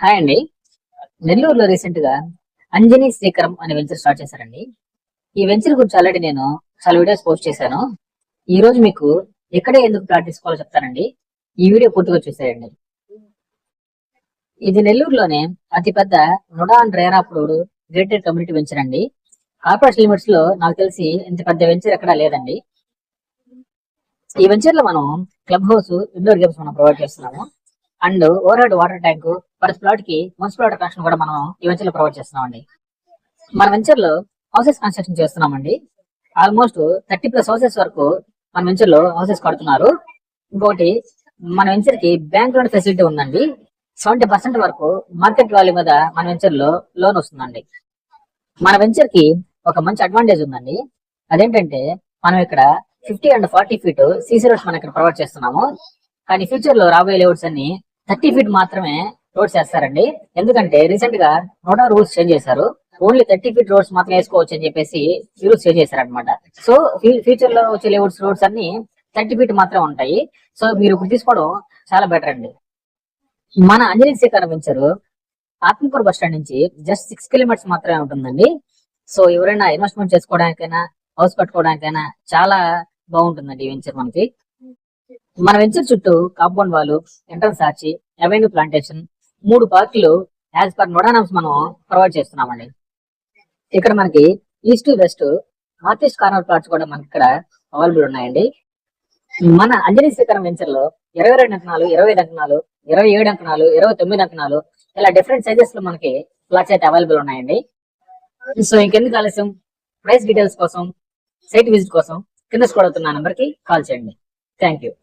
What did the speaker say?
Hi అండి. నెల్లూరులో రీసెంట్గా అంజనీ శ్రీకరం అనే వెంచర్ స్టార్ట్ చేశారండి. ఈ వెంచర్ గురించి ఆల్రెడీ నేను చాలా వీడియోస్ పోస్ట్ చేశాను. ఈ రోజు మీకు ఎక్కడే ఎందుకు ప్లాట్ తీసుకోవాలో చెప్తానండి. ఈ వీడియో పూర్తిగా చూసేయండి. ఇది నెల్లూరులోనే అతిపెద్ద NUDA and RERA approved gated community venture అండి. కార్పొరేషన్ లిమిట్స్లో నాకు తెలిసి ఇంత పెద్ద వెంచర్ ఎక్కడా లేదండి. ఈ వెంచర్లో మనం క్లబ్ హౌస్ ఇండోర్ గేమ్స్ మనం ప్రొవైడ్ చేస్తున్నాము. And overhead water tank per ప్లాట్కి municipal water connection కూడా మనం ఈ వెంచర్లో ప్రొవైడ్ చేస్తున్నామండి. మన వెంచర్లో హౌసెస్ కన్స్ట్రక్షన్ చేస్తున్నామండి. ఆల్మోస్ట్ థర్టీ ప్లస్ హౌసెస్ వరకు మన వెంచర్లో హౌసెస్ కడుతున్నారు. ఇంకోటి మన వెంచర్కి బ్యాంక్ లోన్ ఫెసిలిటీ ఉందండి. సెవెంటీ పర్సెంట్ వరకు మార్కెట్ వాల్యూ మీద మన వెంచర్లో లోన్ వస్తుందండి. మన వెంచర్కి ఒక మంచి అడ్వాంటేజ్ ఉందండి. అదేంటంటే మనం ఇక్కడ fifty and forty feet CC roads మనం ఇక్కడ ప్రొవైడ్ చేస్తున్నాము. కానీ ఫ్యూచర్లో రాబోయే లేఅవుట్స్ అన్ని థర్టీ ఫీట్ మాత్రమే రోడ్స్ వేస్తారండి. ఎందుకంటే రీసెంట్గా నోటా రూల్స్ చేంజ్ చేశారు. ఓన్లీ థర్టీ ఫీట్ రోడ్స్ మాత్రం వేసుకోవచ్చు అని చెప్పేసి రూల్స్ చేంజ్ చేశారనమాట సో ఫ్యూచర్లో వచ్చే లేఅవుట్స్ రోడ్స్ అన్ని థర్టీ ఫీట్ మాత్రమే ఉంటాయి. సో మీరు ఇప్పుడు తీసుకోవడం చాలా బెటర్ అండి. మన Anjani Sekhar venture Atmakur bus stand నుంచి జస్ట్ సిక్స్ కిలోమీటర్స్ మాత్రమే ఉంటుందండి. సో ఎవరైనా ఇన్వెస్ట్మెంట్ చేసుకోవడానికైనా హౌస్ కట్టుకోవడానికైనా చాలా బాగుంటుందండి ఈ వెంచర్ మనకి. మన వెంచర్ చుట్టూ కాంపౌండ్ వాళ్ళు ఎంట్రన్స్ ఆర్చి అవెన్యూ ప్లాంటేషన్ మూడు పార్కులు యాజ్ పర్ నోడానమ్స్ మనం ప్రొవైడ్ చేస్తున్నామండి. ఇక్కడ మనకి east west north east corner plots కూడా మనకి ఇక్కడ అవైలబుల్ ఉన్నాయండి. మన అంజనీ శ్రీకరం వెంచర్లో ఇరవై రెండు అంకణాలు ఇరవై ఐదు అంకణాలు ఇరవై ఏడు అంకణాలు ఇరవై తొమ్మిది అంకణాలు ఇలా డిఫరెంట్ సైజెస్లో మనకి ప్లాట్స్ అయితే అవైలబుల్ ఉన్నాయండి. సో ఇంకెందుకు ఆలస్యం? ప్రైస్ డీటెయిల్స్ కోసం సైట్ విజిట్ కోసం కింద స్క్రోల్ అవుతున్న నెంబర్కి కాల్ చేయండి. Thank you.